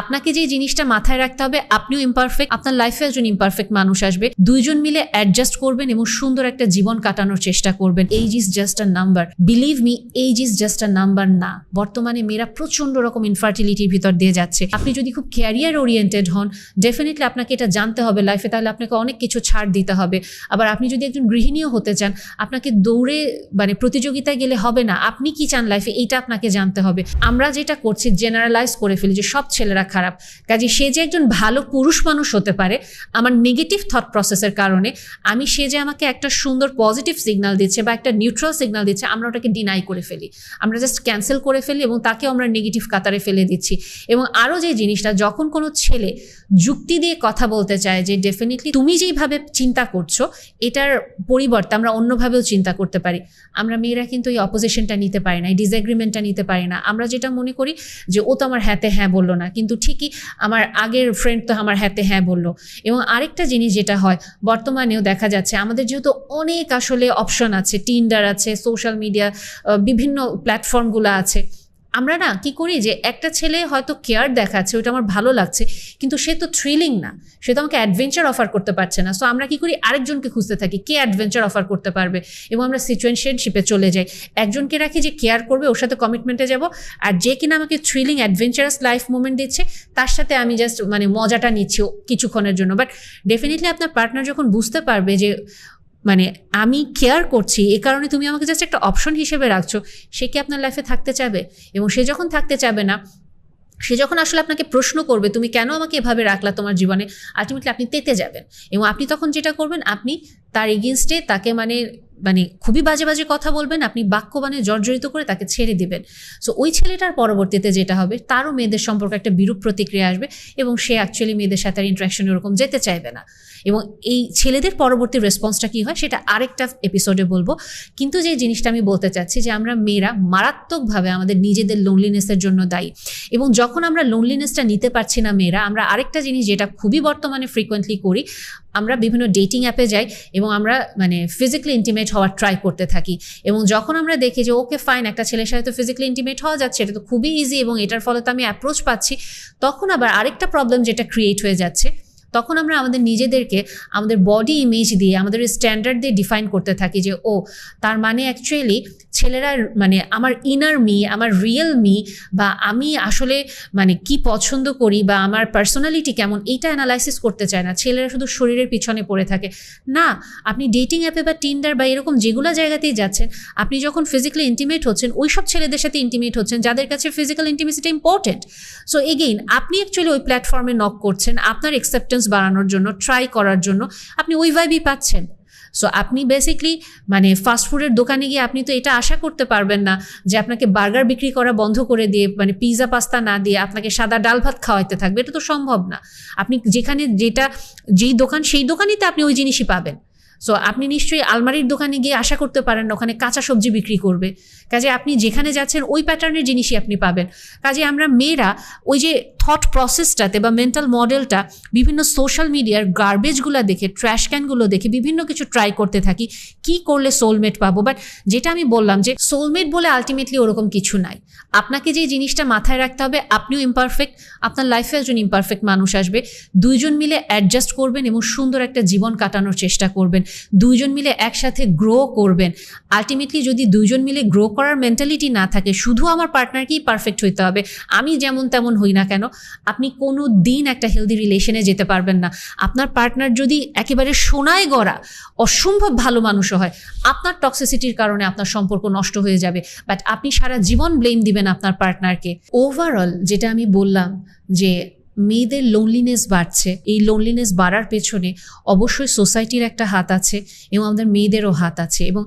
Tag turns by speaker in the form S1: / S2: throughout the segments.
S1: আপনাকে যে জিনিসটা মাথায় রাখতে হবে, আপনিও ইমপারফেক্ট আপনার লাইফে একজন ইমপারফেক্ট মানুষ আসবে। দুইজন মিলে অ্যাডজাস্ট করবেন এবং সুন্দর একটা জীবন কাটানোর চেষ্টা করবেন। Age is just a number believe me age is just a number না। বর্তমানে মেয়েরা প্রচণ্ড রকম ইনফার্টিলিটির ভিতর দিয়ে যাচ্ছে। আপনি যদি খুব ক্যারিয়ার ওরিয়েন্টেড হন ডেফিনেটলি আপনাকে এটা জানতে হবে লাইফে তাহলে আপনাকে অনেক কিছু ছাড় দিতে হবে। আবার আপনি যদি একজন গৃহিণীও হতে চান, আপনাকে দৌড়ে মানে প্রতিযোগিতায় গেলে হবে না। আপনি কি চান লাইফে এইটা আপনাকে জানতে হবে। আমরা যেটা করছি জেনারেলাইজ করে ফেলি যে সব ছেলেরা খারাপ। কাজে সে যে একজন ভালো পুরুষ মানুষ হতে পারে, আমার নেগেটিভ থট প্রসেসের কারণে আমি সে যে আমাকে একটা সুন্দর পজিটিভ সিগনাল দিচ্ছে বা একটা নিউট্রাল সিগনাল দিচ্ছে, আমরা ওটাকে ডিনাই করে ফেলি। আমরা জাস্ট ক্যান্সেল করে ফেলি এবং তাকেও আমরা নেগেটিভ কাতারে ফেলে দিচ্ছি। এবং আরও যে জিনিসটা, যখন কোনো ছেলে যুক্তি দিয়ে কথা বলতে চায় যে ডেফিনেটলি তুমি যেইভাবে চিন্তা করছ, এটার পরিবর্তে আমরা অন্যভাবেও চিন্তা করতে পারি। আমরা মেয়েরা কিন্তু এই অপোজিশনটা নিতে পারি না, এই ডিসএগ্রিমেন্টটা নিতে পারি না। আমরা যেটা মনে করি যে, ও তো আমার হ্যাতে হ্যাঁ বলল না। কিন্তু ঠিকই আমার আগের ফ্রেন্ড তো আমার হাতে হ্যাঁ বলল। এবং আরেকটা জিনিস যেটা হয়, বর্তমানেও দেখা যাচ্ছে আমাদের যেহেতু অনেক আসলে অপশন আছে টিন্ডার আছে সোশ্যাল মিডিয়া বিভিন্ন প্ল্যাটফর্মগুলো আছে। আমরা না কি করি যে একটা ছেলে হয়তো কেয়ার দেখাচ্ছে ওটা আমার ভালো লাগছে, কিন্তু সে তো থ্রিলিং না। সে তো আমাকে অ্যাডভেঞ্চার অফার করতে পারছে না। সো আমরা কি করি? আরেকজনকে খুঁজতে থাকি, কে অ্যাডভেঞ্চার অফার করতে পারবে? এবং আমরা সিচুয়েশনশিপে চলে যাই। একজনকে রাখি যে কেয়ার করবে, ওর সাথে কমিটমেন্টে যাব, আর যে কিনা আমাকে থ্রিলিং অ্যাডভেঞ্চারাস লাইফ মুমেন্ট দিচ্ছে, তার সাথে আমি জাস্ট মানে মজাটা নিচ্ছি কিছুক্ষণের জন্য। বাট ডেফিনেটলি আপনার পার্টনার যখন বুঝতে পারবে যে মানে আমি কেয়ার করছি, এ কারণে তুমি আমাকে জাস্ট একটা অপশন হিসেবে রাখছো, সে কি আপনার লাইফে থাকতে চাবে? এবং সে যখন থাকতে চাবে না, সে যখন আসলে আপনাকে প্রশ্ন করবে, তুমি কেন আমাকে এভাবে রাখলা তোমার জীবনে? আলটিমেটলি আপনি তেতে যাবেন। এবং আপনি তখন যেটা করবেন, আপনি তার এগেনস্টে তাকে মানে মানে খুবই বাজে বাজে কথা বলবেন, আপনি বাক্য মানে জর্জরিত করে তাকে ছেড়ে দিবেন। সো ওই ছেলেটার পরবর্তীতে যেটা হবে, তারও মেয়েদের সম্পর্কে একটা বিরূপ প্রতিক্রিয়া আসবে এবং সে অ্যাকচুয়ালি মেয়েদের সাথে আর ইন্টারাকশন ওরকম যেতে চাইবে না। এবং এই ছেলেদের পরবর্তী রেসপন্সটা কী হয়, সেটা আরেকটা এপিসোডে বলব। কিন্তু যে জিনিসটা আমি বলতে চাচ্ছি, যে আমরা মেয়েরা মারাত্মকভাবে আমাদের নিজেদের লোনলিনেসের জন্য দায়ী। এবং যখন আমরা লোনলিনেসটা নিতে পারছি না মেয়েরা, আমরা আরেকটা জিনিস যেটা খুবই বর্তমানে ফ্রিকোয়েন্টলি করি আমরা বিভিন্ন ডেটিং অ্যাপে যাই এবং আমরা মানে ফিজিক্যালি ইন্টিমেট হওয়ার ট্রাই করতে থাকি। এবং যখন আমরা দেখি যে ওকে ফাইন একটা ছেলের সাথে তো ফিজিক্যালি ইন্টিমেট হওয়া যাচ্ছে, এটা তো খুবই ইজি এবং এটার ফলে তো আমি অ্যাপ্রোচ পাচ্ছি, তখন আবার আরেকটা প্রবলেম যেটা ক্রিয়েট হয়ে যাচ্ছে তখন আমরা আমাদের নিজেদেরকে, আমাদের বডি ইমেজ দিয়ে, আমাদের স্ট্যান্ডার্ড দিয়ে ডিফাইন করতে থাকি যে, ও, তার মানে অ্যাকচুয়ালি ছেলেরা মানে আমার ইনার মি আমার রিয়েল মি বা আমি আসলে মানে কি পছন্দ করি বা আমার পার্সোনালিটি কেমন, এইটা অ্যানালাইসিস করতে চায় না। ছেলেরা শুধু শরীরের পিছনে পড়ে থাকে। না, আপনি ডেটিং অ্যাপে বা টিন্ডার বা এরকম যেগুলো জায়গাতেই যাচ্ছেন, আপনি যখন ফিজিক্যালি ইন্টিমেট হচ্ছেন ওই সব ছেলেদের সাথে ইন্টিমেট হচ্ছেন, যাদের কাছে ফিজিক্যাল ইন্টিমেসিটা ইম্পর্টেন্ট সো এগেইন আপনি অ্যাকচুয়ালি ওই প্ল্যাটফর্মে নক করছেন, আপনার অ্যাকসেপ্টেন্স বাড়ানোর জন্য ট্রাই করার জন্য, আপনি ওই ভাইবই পাচ্ছেন। সো আপনি বেসিকলি মানে ফাস্টফুডের দোকানে গিয়ে আপনি তো এটা আশা করতে পারবেন না যে আপনাকে বার্গার বিক্রি করা বন্ধ করে দিয়ে মানে পিৎজা পাস্তা না দিয়ে আপনাকে সাদা ডাল ভাত খাওয়াইতে থাকবে। এটা তো সম্ভব না। আপনি যেখানে যেটা, যেই দোকান, সেই দোকানেই আপনি ওই জিনিসই পাবেন। সো আপনি নিশ্চয়ই আলমারির দোকানে গিয়ে আশা করতে পারেন ওখানে কাঁচা সবজি বিক্রি করবে। কাজে আপনি যেখানে যাচ্ছেন ওই প্যাটার্নের জিনিসই আপনি পাবেন। কাজে আমরা মেয়েরা ওই যে থট প্রসেসটাতে বা মেন্টাল মডেলটা বিভিন্ন সোশ্যাল মিডিয়ার গার্বেজগুলো দেখে ট্র্যাশ ক্যানগুলো দেখে বিভিন্ন কিছু ট্রাই করতে থাকি। কি করলে সোলমেট পাবো? বাট যেটা আমি বললাম যে সোলমেট বলে আলটিমেটলি ওরকম কিছু নাই। আপনাকে যে জিনিসটা মাথায় রাখতে হবে, আপনিও ইমপারফেক্ট আপনার লাইফে একজন ইমপারফেক্ট মানুষ আসবে। দুইজন মিলে অ্যাডজাস্ট করবেন এবং সুন্দর একটা জীবন কাটানোর চেষ্টা করবেন। দুইজন মিলে একসাথে গ্রো করবেন। আলটিমেটলি যদি দুইজন মিলে গ্রো করার মেন্টালিটি না থাকে, শুধু আমার পার্টনারকেই পারফেক্ট হইতে হবে। আমি যেমন তেমন হই না কেন, আপনি কোনো দিন একটা হেলদি রিলেশনে যেতে পারবেন না। আপনার পার্টনার যদি একেবারে সোনায় গড়া, অসম্ভব ভালো মানুষও হয়, আপনার টক্সিসিটির কারণে আপনার সম্পর্ক নষ্ট হয়ে যাবে। বাট আপনি সারা জীবন ব্লেম দিবেন আপনার পার্টনারকে ওভারঅল যেটা আমি বললাম যে মেয়েদের লোনলিনেস বাড়ছে। এই লোনলিনেস বাড়ার পেছনে অবশ্যই সোসাইটির একটা হাত আছে এবং আমাদের মেয়েদেরও হাত আছে এবং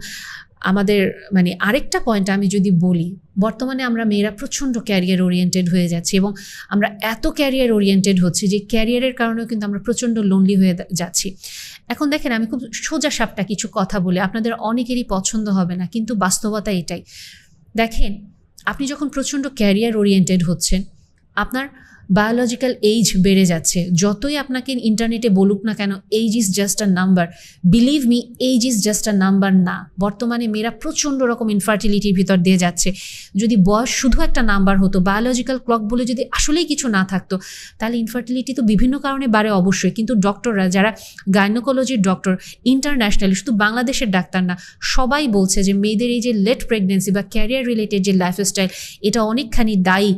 S1: আমাদের মানে আরেকটা পয়েন্ট আমি যদি বলি, বর্তমানে আমরা মেয়েরা প্রচণ্ড ক্যারিয়ার ওরিয়েন্টেড হয়ে যাচ্ছি এবং আমরা এত ক্যারিয়ার ওরিয়েন্টেড হচ্ছি যে ক্যারিয়ারের কারণেও কিন্তু আমরা প্রচণ্ড লোনলি হয়ে যাচ্ছি। এখন দেখেন, আমি খুব সোজা সাপটা কিছু কথা বলে, আপনাদের অনেকেরই পছন্দ হবে না, কিন্তু বাস্তবতা এটাই। দেখেন, আপনি যখন প্রচণ্ড ক্যারিয়ার ওরিয়েন্টেড হচ্ছেন আপনার বায়োলজিক্যাল এইজ বেড়ে যাচ্ছে। যতই আপনাকে ইন্টারনেটে বলুক না কেন age is just a number believe me age is just a number না। বর্তমানে মেয়েরা প্রচণ্ড রকম ইনফার্টিলিটির ভিতর দিয়ে যাচ্ছে। যদি বয়স শুধু একটা নাম্বার হতো বায়োলজিক্যাল ক্লক বলে যদি আসলেই কিছু না থাকতো, তাহলে ইনফার্টিলিটি তো বিভিন্ন কারণে বাড়ে অবশ্যই। কিন্তু ডক্টররা যারা গাইনোকোলজির ডক্টর ইন্টারন্যাশনালি শুধু বাংলাদেশের ডাক্তার না, সবাই বলছে যে মেয়েদের এই যে লেট প্রেগনেন্সি বা ক্যারিয়ার রিলেটেড যে লাইফস্টাইল এটা অনেকখানি দায়ী।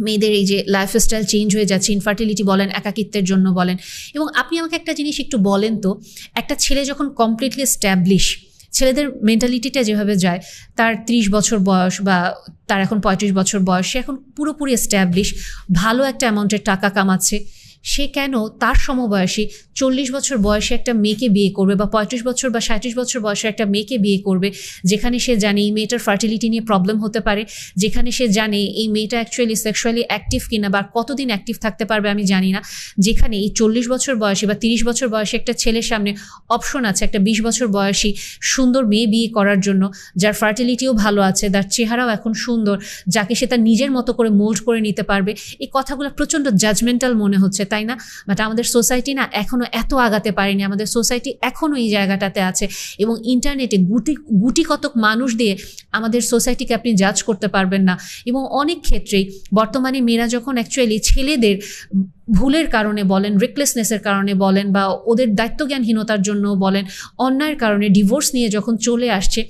S1: মেয়েদের এই যে লাইফস্টাইল চেঞ্জ হয়ে যাচ্ছে ইনফার্টিলিটি বলেন, একাকিত্বের জন্য বলেন। এবং আপনি আমাকে একটা জিনিস একটু বলেন তো, একটা ছেলে যখন কমপ্লিটলি স্ট্যাবলিশ ছেলেদের মেন্টালিটিটা যেভাবে যায়, তার ত্রিশ বছর বয়স বা তার এখন পঁয়ত্রিশ বছর বয়স, সে এখন পুরোপুরি স্ট্যাবলিশ ভালো একটা অ্যামাউন্টের টাকা কামাচ্ছে সে কেন তার সমবয়সী চল্লিশ বছর বয়সে একটা মেয়েকে বিয়ে করবে বা পঁয়ত্রিশ বছর বা সাঁত্রিশ বছর বয়সে একটা মেয়েকে বিয়ে করবে, যেখানে সে জানে এই মেয়েটার ফার্টিলিটি নিয়ে প্রবলেম হতে পারে, যেখানে সে জানে এই মেয়েটা অ্যাকচুয়ালি সেক্সুয়ালি অ্যাক্টিভ কিনা বা কতদিন অ্যাক্টিভ থাকতে পারবে আমি জানি না, যেখানে এই চল্লিশ বছর বয়সী বা তিরিশ বছর বয়সে একটা ছেলের সামনে অপশন আছে একটা বিশ বছর বয়সী সুন্দর মেয়ে বিয়ে করার জন্য, যার ফার্টিলিটিও ভালো আছে, তার চেহারাও এখন সুন্দর, যাকে সে তার নিজের মতো করে মোল্ড করে নিতে পারবে, এই কথাগুলো প্রচণ্ড জাজমেন্টাল মনে হচ্ছে। তাই না? বাট আমাদের সোসাইটি না এখনও এত আগাতে পারেনি। আমাদের সোসাইটি এখনও এই জায়গাটাতে আছে এবং ইন্টারনেটে গুটি গুটি কতক মানুষ দিয়ে আমাদের সোসাইটিকে আপনি জাজ করতে পারবেন না। এবং অনেক ক্ষেত্রেই বর্তমানে মেয়েরা যখন অ্যাকচুয়ালি ছেলেদের ভুলের কারণে বলেন রেকলেসনেসের কারণে বলেন বা ওদের দায়িত্বজ্ঞানহীনতার জন্য বলেন, অন্যায়ের কারণে ডিভোর্স নিয়ে যখন চলে আসছে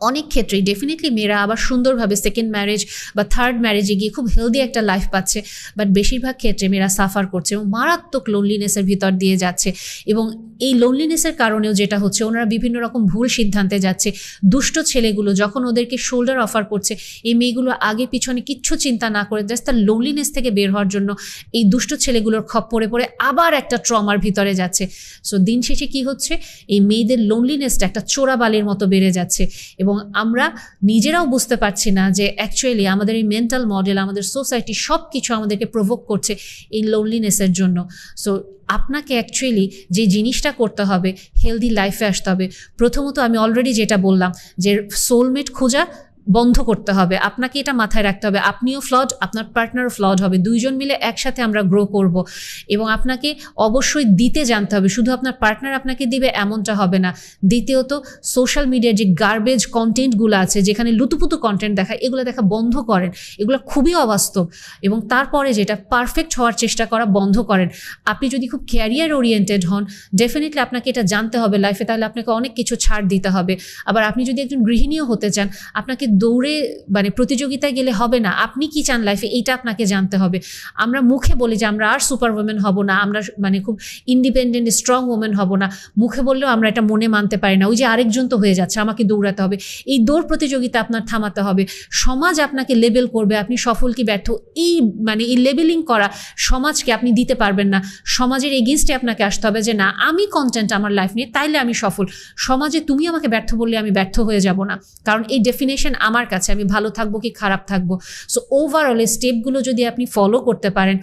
S1: অনেক ক্ষেত্রেই ডেফিনেটলি মেয়েরা আবার সুন্দরভাবে সেকেন্ড ম্যারেজ বা থার্ড ম্যারেজে গিয়ে খুব হেলদি একটা লাইফ পাচ্ছে। বাট বেশিরভাগ ক্ষেত্রে মেয়েরা সাফার করছে এবং মারাত্মক লোনলিনেসের ভিতর দিয়ে যাচ্ছে। এবং এই লোনলিনেসের কারণেও যেটা হচ্ছে, ওনারা বিভিন্ন রকম ভুল সিদ্ধান্তে যাচ্ছে। দুষ্ট ছেলেগুলো যখন ওদেরকে শোল্ডার অফার করছে, এই মেয়েগুলো আগে পিছনে কিচ্ছু চিন্তা না করে জাস্ট তার লোনলিনেস থেকে বের হওয়ার জন্য এই দুষ্ট ছেলেগুলোর খপ পড়ে পড়ে আবার একটা ট্রমার ভিতরে যাচ্ছে। সো দিন শেষে কি হচ্ছে? এই মেয়েদের লোনলিনেসটা একটা চোরাবালির মতো বেড়ে যাচ্ছে। এবং আমরা নিজেরাও বুঝতে পারছি না যে অ্যাকচুয়ালি আমাদের এই মেন্টাল মডেল আমাদের সোসাইটি সব কিছু আমাদেরকে প্রভোগ করছে এই লোনলিনেসের জন্য। সো আপনাকে অ্যাকচুয়ালি যে জিনিসটা করতে হবে হেলদি লাইফে আসতে হবে। প্রথমত আমি অলরেডি যেটা বললাম যে সোলমেট খোঁজা বন্ধ করতে হবে। আপনাকে এটা মাথায় রাখতে হবে। আপনিও ফ্লড আপনার পার্টনারও ফ্লড হবে। দুইজন মিলে একসাথে আমরা গ্রো করব। এবং আপনাকে অবশ্যই দিতে জানতে হবে। শুধু আপনার পার্টনার আপনাকে দিবে এমনটা হবে না। দ্বিতীয়ত সোশ্যাল মিডিয়ার যে গার্বেজ কন্টেন্টগুলো আছে, যেখানে লুতুপুতু কন্টেন্ট দেখা, এগুলো দেখা বন্ধ করেন। এগুলো খুবই অবাস্তব। এবং তারপরে যেটা পারফেক্ট হওয়ার চেষ্টা করা বন্ধ করেন। আপনি যদি খুব ক্যারিয়ার ওরিয়েন্টেড হন ডেফিনেটলি আপনাকে এটা জানতে হবে। লাইফে তাহলে আপনাকে অনেক কিছু ছাড় দিতে হবে। আবার আপনি যদি একজন গৃহিণীও হতে চান, আপনাকে দৌড়ে মানে প্রতিযোগিতায় গেলে হবে না। আপনি কি চান লাইফে এইটা আপনাকে জানতে হবে। আমরা মুখে বলি যে আমরা আর সুপার ওমেন হব না, আমরা মানে খুব ইন্ডিপেন্ডেন্ট স্ট্রং ওমেন হব না। মুখে বললেও আমরা এটা মনে মানতে পারি না। ওই যে আরেকজন তো হয়ে যাচ্ছে, আমাকে দৌড়াতে হবে। এই দৌড় প্রতিযোগিতা আপনার থামাতে হবে। সমাজ আপনাকে লেবেল করবে, আপনি সফল কি ব্যর্থ? এই মানে এই লেবেলিং করা সমাজকে আপনি দিতে পারবেন না। সমাজের এগেনস্টে আপনাকে আসতে হবে যে না, আমি কন্টেন্ট আমার লাইফ নিয়ে, তাইলে আমি সফল। সমাজে তুমি আমাকে ব্যর্থ বললে আমি ব্যর্থ হয়ে যাব না। কারণ এই ডেফিনেশন আমার কাছে, আমি ভালো থাকব কি খারাপ থাকব? সো ওভারঅল এই স্টেপগুলো যদি আপনি ফলো করতে পারেন,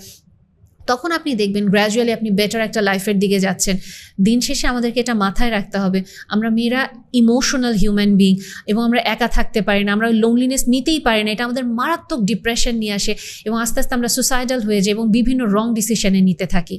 S1: তখন আপনি দেখবেন গ্র্যাজুয়ালি আপনি বেটার একটা লাইফের দিকে যাচ্ছেন। দিন শেষে আমাদেরকে এটা মাথায় রাখতে হবে। আমরা মেয়েরা ইমোশনাল হিউম্যান বিং এবং আমরা একা থাকতে পারি না, আমরা লোনলিনেস নিতেই পারি না, এটা আমাদের মারাত্মক ডিপ্রেশন নিয়ে আসে এবং আস্তে আস্তে আমরা সুসাইডাল হয়ে যাই এবং বিভিন্ন রং ডিসিশনে নিতে থাকি।